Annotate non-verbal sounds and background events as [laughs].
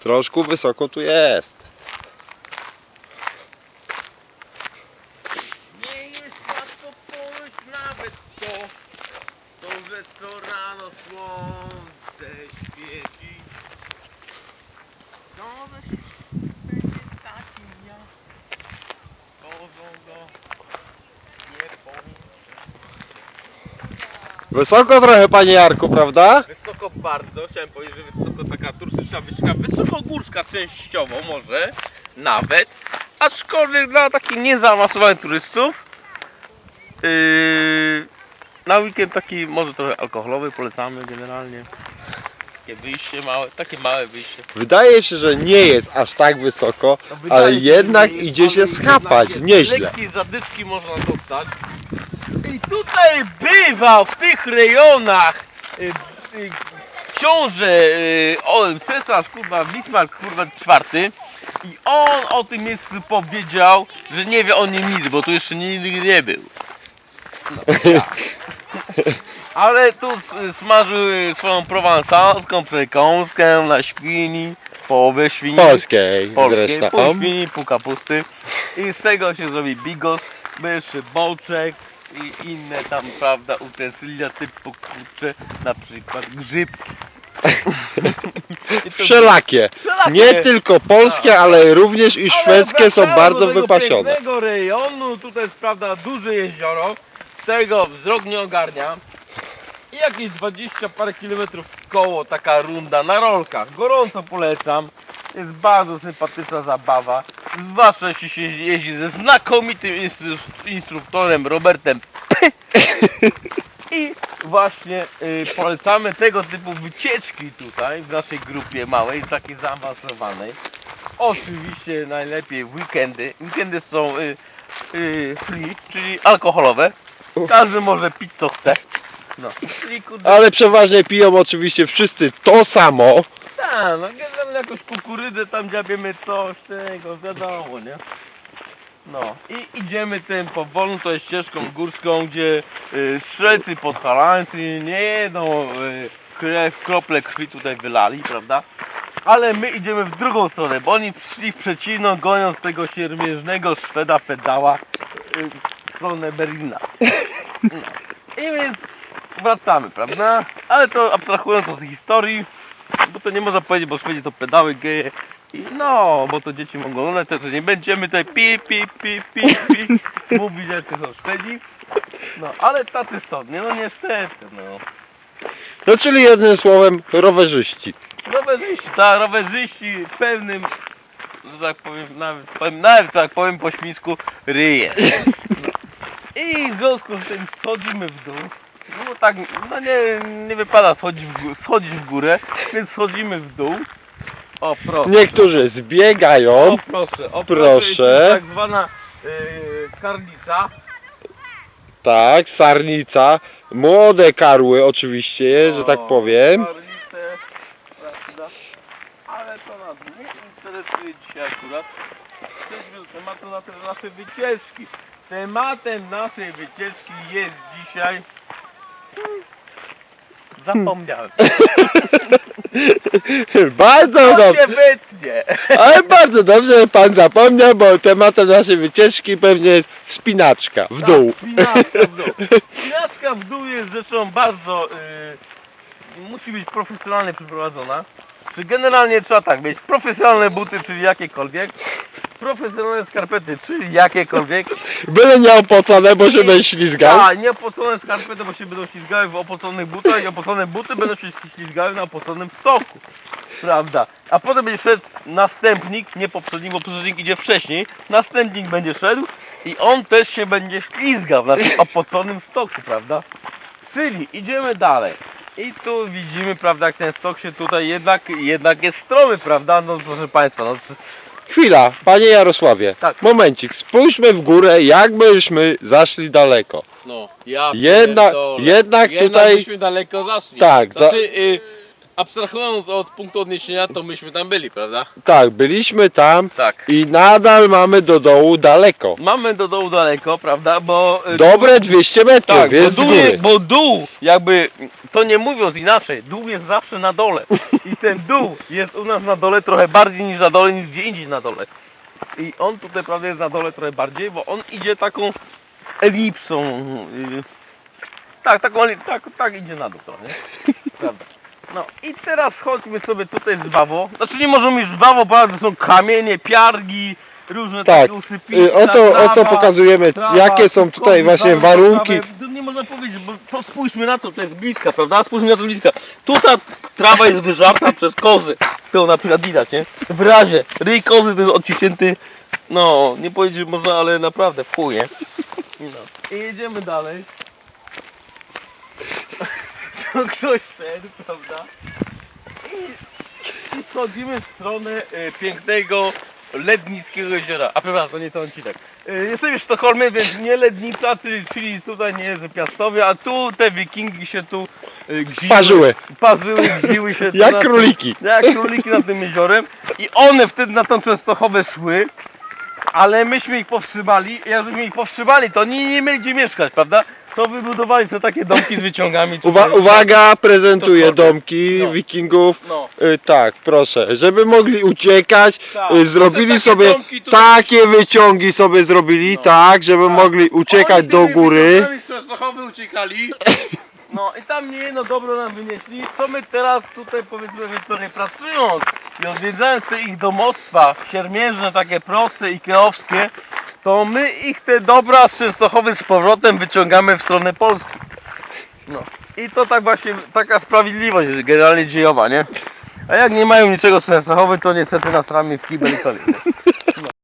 Troszkę wysoko tu jest. Nie jest łatwo pojąć nawet to, to, że co rano słońce świeci. To, że świt będzie taki jak stworzą go nie pomyśl. Wysoko trochę, panie Jarku, prawda? Wysoko bardzo, chciałem powiedzieć, że wysoko taka turystyczna wycieczka, wysokogórska częściowo może, nawet, aczkolwiek dla takich niezaawansowanych turystów, yy, na weekend taki może trochę alkoholowy polecamy generalnie. Takie wyjście małe, takie małe wyjście. Wydaje się, że nie jest aż tak wysoko, No, wydaje ale się, jednak nie jest, idzie się schapać, jednak nieźle. Lekkie zadyszki można dostać. I tutaj bywał w tych rejonach y, y, książę y, o, cesarz kurwa Bismarck kurwa czwarty i on o tym miejscu powiedział, że nie wie o nim nic, bo tu jeszcze nigdy nie był. No, [laughs] tak. Ale tu smażył swoją prowansalską przekąskę na świni, połowę świni Polskiej polskiej, pół świni, pół kapusty i z tego się zrobi bigos, myszy, boczek i inne tam, prawda, utensylia typu kurcze, na przykład grzybki. [laughs] I to- Wszelakie. Wszelakie. Nie tylko polskie, ale również i Ale szwedzkie są wracając bardzo do tego wypasione. pięknego rejonu, tutaj jest prawda duże jezioro, tego wzrok nie ogarnia. I jakieś 20 parę kilometrów w koło taka runda na rolkach. Gorąco polecam. Jest bardzo sympatyczna zabawa. Zwłaszcza jeśli się jeździ ze znakomitym instru- instruktorem Robertem. I właśnie y, polecamy tego typu wycieczki tutaj w naszej grupie małej, takiej zaawansowanej. Oczywiście najlepiej w weekendy. Weekendy są y, y, free, czyli alkoholowe. Każdy może pić co chce. No. Czyli kurde, Ale przeważnie piją oczywiście wszyscy to samo. Tak, no generalnie jakąś kukurydzę tam dziabiemy coś tego, wiadomo, nie? No i idziemy tym powolną jest ścieżką górską, gdzie y, strzelcy podhalańcy nie jedną y, krew, krople krwi tutaj wylali, prawda? Ale my idziemy w drugą stronę, bo oni szli w przeciwną, goniąc tego siermierznego Szweda pedała y, w stronę Berlina. [laughs] No. I więc wracamy, prawda? Ale to abstrahując od historii, bo to nie można powiedzieć, bo Szwedzi to pedały, geje. I no, bo to dzieci mogą oglądać, także nie będziemy tutaj pi, pi, pi, pi, pi [laughs] mówić, jacy są Szwedzi. No, ale tacy są, nie? No niestety, no. No czyli jednym słowem rowerzyści. Rowerzyści, tak, rowerzyści pełnym, że tak powiem, nawet, powiem, nawet tak powiem po śmisku, ryje. [laughs] I w związku z tym schodzimy w dół. No bo tak, no nie, nie wypada schodzić w, gó- schodzić w górę, więc schodzimy w dół. O proszę. Niektórzy O zbiegają. proszę, o proszę. Proszę. I jest tak zwana yy, karnica. Tak, sarnica. Młode karły oczywiście, że tak O, powiem. Karnicę, prawda? Ale to nas nie interesuje dzisiaj akurat. Przejdźmy do tematu na te nasze wycieczki. Tematem naszej wycieczki jest dzisiaj... Zapomniałem. [laughs] Bardzo To dobrze. się wytnie. Ale bardzo dobrze, że pan zapomniał, bo tematem naszej wycieczki pewnie jest wspinaczka w dół. Tak, spinaczka w dół. [laughs] Spinaczka w dół jest rzeczą bardzo... Yy, musi być profesjonalnie przeprowadzona. Czy generalnie trzeba tak mieć profesjonalne buty, czyli jakiekolwiek, profesjonalne skarpety, czyli jakiekolwiek, [laughs] Byle nie opocone, bo się będzie ślizgał. a nieopocone skarpety, bo się będą ślizgały w opoconych butach i opocone buty będą się ślizgały na opoconym stoku. Prawda? A potem będzie szedł następnik, nie poprzednik, bo poprzednik idzie wcześniej. Następnik będzie szedł i on też się będzie ślizgał na tym opoconym stoku, prawda? Czyli idziemy dalej. I tu widzimy, prawda, jak ten stok się tutaj jednak, jednak jest stromy, prawda? No proszę Państwa, no Chwila, panie Jarosławie. Tak. Momencik, spójrzmy w górę, jakbyśmy zaszli daleko. No, ja Jednak, pierdolę. jednak Jednak tutaj. byśmy daleko zaszli. Tak, za- Znaczy, y, abstrahując od punktu odniesienia, to myśmy tam byli, prawda? Tak, byliśmy tam Tak. i nadal mamy do dołu daleko. Mamy do dołu daleko, prawda? Bo y, Dobre 200 metrów, Tak, bo jest z dół, góry. bo dół, jakby, to nie mówiąc inaczej, dół jest zawsze na dole. I ten dół jest u nas na dole trochę bardziej niż na dole, niż gdzie indziej na dole. I on tutaj prawda jest na dole trochę bardziej, bo on idzie taką elipsą. y, Tak, taką, eli- tak, tak idzie na dół nie? Prawda. No i teraz chodźmy sobie tutaj żwawo. Znaczy nie możemy już żwawo, bo to są kamienie, piargi, różne Tak, takie usypiska, Y, Oto, oto trawa. pokazujemy Trawa, jakie są tutaj właśnie trawa, warunki. trawę. To nie można powiedzieć, bo to spójrzmy na to, to jest bliska, prawda? Spójrzmy na to bliska. Tu ta trawa jest wyżarta [laughs] przez kozy. To na przykład widać, nie? W razie ryj kozy to jest odciśnięty, no nie powiedzieć, można, ale naprawdę w? No. I jedziemy dalej. To [laughs] ktoś szedł, prawda? I, i schodzimy w stronę y, pięknego Lednickiego jeziora. A prawda, to nie to odcinek. Y, Jesteśmy w Sztokholmie, więc nie Lednica, czyli, czyli tutaj nie jest Piastowie, a tu te wikingi się tu y, gziły. Parzyły. Parzyły, gziły się [laughs] tu Jak na- króliki. jak króliki nad tym jeziorem i one wtedy na tą Częstochowę szły, ale myśmy ich powstrzymali, jak żeśmy ich powstrzymali, to oni nie mieli gdzie mieszkać, prawda? To wybudowali sobie takie domki z wyciągami. Uwa tutaj. uwaga, prezentuję To domki No. wikingów. No. Y, tak, proszę, żeby mogli uciekać, Tak. y, zrobili Takie sobie domki tutaj- takie wyciągi sobie zrobili, No. tak, żeby Tak. mogli uciekać Oni do tymi góry. wyciągami Z Częstochowy uciekali. No i tam nie jedno dobro nam wynieśli. Co my teraz tutaj powiedzmy ewentualnie pracując i odwiedzając te ich domostwa siermierzne, takie proste, ikeowskie, to my ich te dobra z Częstochowy z powrotem wyciągamy w stronę Polski. No. I to tak właśnie, taka sprawiedliwość generalnie dziejowa, nie? A jak nie mają niczego z Częstochowy, to niestety nas rami w kibel i co nie?